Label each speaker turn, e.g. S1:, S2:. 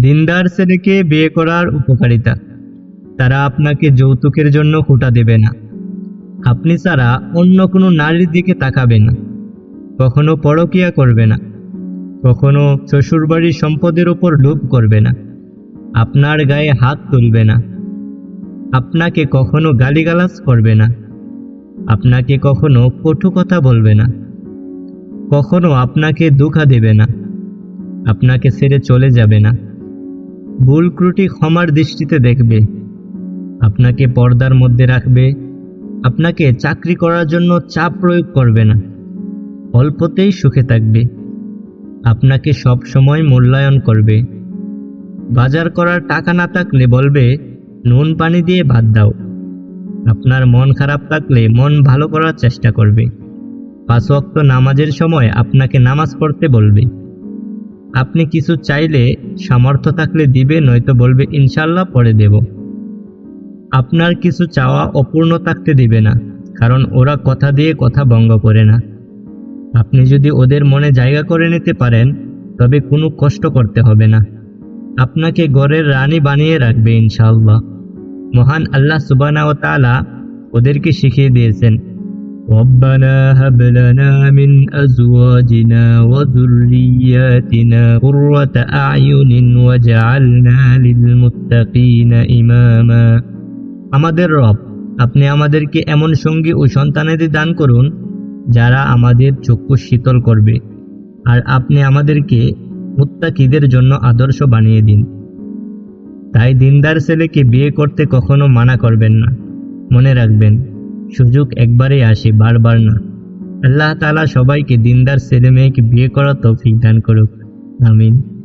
S1: দিনদার ছেলেকে বিয়ে করার উপকারিতা। তারা আপনাকে যৌতুকের জন্য কোটা দেবে না। আপনি ছাড়া অন্য কোনো নারীর দিকে তাকাবে না। কখনো পরকিয়া করবে না। কখনো শ্বশুরবাড়ির সম্পদের ওপর লোভ করবে না। আপনার গায়ে হাত তুলবে না। আপনাকে কখনো গালিগালাজ করবে না। আপনাকে কখনো কটু কথা বলবে না। কখনো আপনাকে দুঃখা দেবে না। আপনাকে ছেড়ে চলে যাবে না। ভুল ত্রুটি ক্ষমার দৃষ্টিতে দেখবে। আপনাকে পর্দার মধ্যে রাখবে। আপনাকে চাকরি করার জন্য চাপ প্রয়োগ করবে না। অল্পতেই সুখে থাকবে। আপনাকে সব সময় মূল্যায়ন করবে। বাজার করার টাকা না থাকলে বলবে, নুন পানি দিয়ে ভাত দাও। আপনার মন খারাপ থাকলে মন ভালো করার চেষ্টা করবে। পাঁচ ওয়াক্ত নামাজের সময় আপনাকে নামাজ পড়তে বলবে। আপনি কিছু চাইলে সামর্থ্য থাকলে দিবে নয়তো বলবে ইনশাল্লাহ পরে দেব। আপনার কিছু চাওয়া অপূর্ণ থাকতে দিবে না, কারণ ওরা কথা দিয়ে কথা ভঙ্গ করে না। আপনি যদি ওদের মনে জায়গা করে নিতে পারেন, তবে কোনো কষ্ট করতে হবে না। আপনাকে ঘরের রানী বানিয়ে রাখবে, ইনশাআল্লাহ। মহান আল্লাহ সুবানা ও তালা ওদেরকে শিখিয়ে দিয়েছেন। ربنا هب لنا من أزواجنا وذرياتنا قرة أعين وجعلنا للمتقين إماما আমাদের রব আপনি আমাদেরকে এমন সঙ্গী ও সন্তানাদি দান করুন যারা আমাদের চক্ষু শীতল করবে আর আপনি আমাদেরকে মুত্তাকিদের জন্য আদর্শ বানিয়ে দিন তাই দিনদার ছেলেকে বিয়ে করতে কখনো মানা করবেন না মনে রাখবেন সুযোগ একবারেই আসে বারবার না। আল্লাহ তাআলা সবাইকে দিনদার ছেলে মেয়েকে বিয়ে করার তৌফিক দান করুক। আমিন।